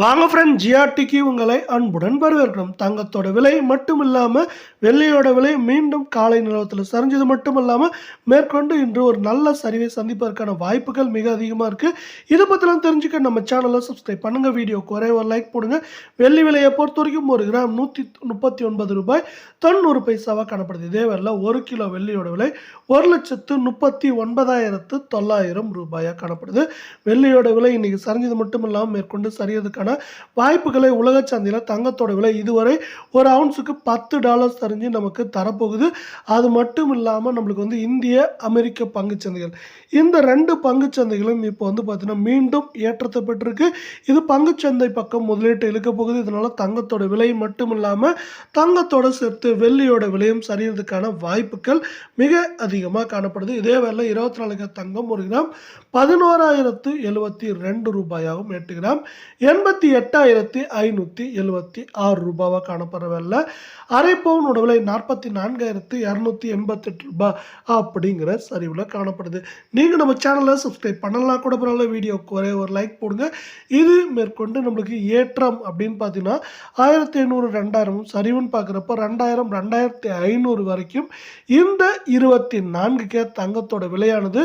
வாங்க ஃப்ரெண்ட் ஜிஆர்டிக்கு உங்களை அன்புடன் வரவேற்கிறோம். தங்கத்தோட விலை மட்டும் இல்லாமல் வெள்ளையோட விலை மீண்டும் காலை நிலவரத்தில் சரிஞ்சது மட்டும் இல்லாமல் மேற்கொண்டு இன்று ஒரு நல்ல சரிவை சந்திப்பதற்கான வாய்ப்புகள் மிக அதிகமாக இருக்குது இதை பற்றிலாம் தெரிஞ்சுக்க நம்ம சேனலை சப்ஸ்கிரைப் பண்ணுங்கள் வீடியோக்கு ஒரே ஒரு லைக் போடுங்க. வெள்ளி விலையை பொறுத்த வரைக்கும் ஒரு கிராம் நூற்றி முப்பத்தி ஒன்பது ரூபாய் தொண்ணூறு பைசாவாக காணப்படுது. இதே வேலை ஒரு கிலோ வெள்ளியோட விலை ஒரு லட்சத்து முப்பத்தி ஒன்பதாயிரத்து தொள்ளாயிரம் ரூபாயாக காணப்படுது. வெள்ளியோட விலை இன்றைக்கி சரிஞ்சது மட்டும் இல்லாமல் மேற்கொண்டு சரியதுக்கான வாய்ப்புகளை உலக சந்தையில் தங்கத்தோட விலை இதுவரை ஒரு அவுன்ஸுக்கு பத்து டாலர்ஸ் சரிஞ்சு நமக்கு தரப்போகுது. அது மட்டும் இல்லாமல் நம்மளுக்கு வந்து இந்திய அமெரிக்க பங்குச் சந்தைகள். இந்த ரெண்டு பங்குச் சந்தைகளும் இப்போ வந்து பார்த்தீங்கன்னா மீண்டும் ஏற்றத்தை பெற்றிருக்கு. இது பங்குச்சந்தை பக்கம் முதலீட்டு இழுக்க போகுது. இதனால் தங்கத்தோட விலை மட்டும் இல்லாமல் தங்கத்தோட சேர்த்து வெள்ளியோட விலையும் சரியறதுக்கான வாய்ப்புகள் மிக அதிகமாக காணப்படுது. இதே வேளை இருபத்தி நாலு கிராம் தங்கம் ஒரு கிராம் பதினோராயிரத்து எழுபத்தி ரெண்டு ரூபாயாகவும் எட்டு கிராம் எண்பத்தி எட்டாயிரத்தி ஐநூற்றி எழுபத்தி ஆறு ரூபாவாக காணப்படுற வேலை அரை பவுன் விலை நாற்பத்தி நான்காயிரத்து இரநூத்தி எண்பத்தெட்டு ரூபாய் அப்படிங்கிற சரிவில் காணப்படுது. நீங்கள் நம்ம சேனலை சப்ஸ்கிரைப் பண்ணலாம் கூட பரவாயில்ல வீடியோவுக்கு ஒரே ஒரு லைக் போடுங்க. இது மேற்கொண்டு நம்மளுக்கு ஏற்றம் அப்படின்னு பார்த்தீங்கன்னா ஆயிரத்தி ஐநூறு ரெண்டாயிரம் சரிவுன்னு பார்க்குறப்ப ரெண்டாயிரம் ரெண்டாயிரத்தி ஐநூறு வரைக்கும் இந்த இருபத்தி நான்கு கே தங்கத்தோட விலையானது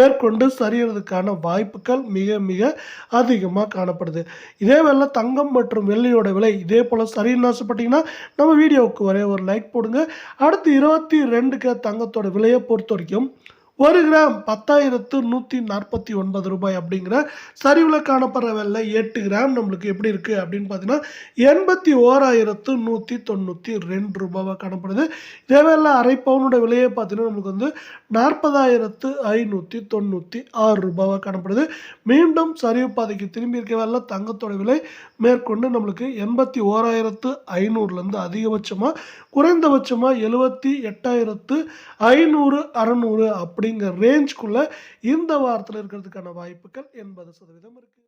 மேற்கொண்டு சரியறதுக்கான வாய்ப்புகள் மிக மிக அதிகமாக காணப்படுது. இதே வேலை தங்கம் மற்றும் வெள்ளியோட விலை இதே போல் சரின்னு ஆசைப்பட்டீங்கன்னா நம்ம வீடியோவுக்கு ஒரே ஒரு லைக் போடுங்க. அடுத்து இருபத்தி ரெண்டு கே தங்கத்தோட விலையை பொறுத்த வரைக்கும் ஒரு கிராம் பத்தாயிரத்து நூற்றி நாற்பத்தி ஒன்பது ரூபாய் அப்படிங்கிற சரிவில் காணப்படுற வெள்ளை எட்டு கிராம் நம்மளுக்கு எப்படி இருக்குது அப்படின்னு பார்த்தீங்கன்னா எண்பத்தி ஓராயிரத்து நூற்றி தொண்ணூற்றி ரெண்டு ரூபாவாக காணப்படுது. இதே வேலை அரை பவுனோட விலையை பார்த்தீங்கன்னா நம்மளுக்கு வந்து நாற்பதாயிரத்து ஐநூற்றி தொண்ணூற்றி ஆறு ரூபாவாக காணப்படுது. மீண்டும் சரிவு பாதைக்கு திரும்பி இருக்க வேலை தங்கத்தோட விலை மேற்கொண்டு நம்மளுக்கு எண்பத்தி ஓராயிரத்து ஐநூறுலேருந்து அதிகபட்சமாக குறைந்தபட்சமாக எழுபத்தி எட்டாயிரத்து ஐநூறு அறநூறு அப்படி அப்படிங்கிற ரேஞ்சுக்குள்ளே இந்த வாரத்தில் இருக்கிறதுக்கான வாய்ப்புகள் எண்பது சதவீதம் இருக்குது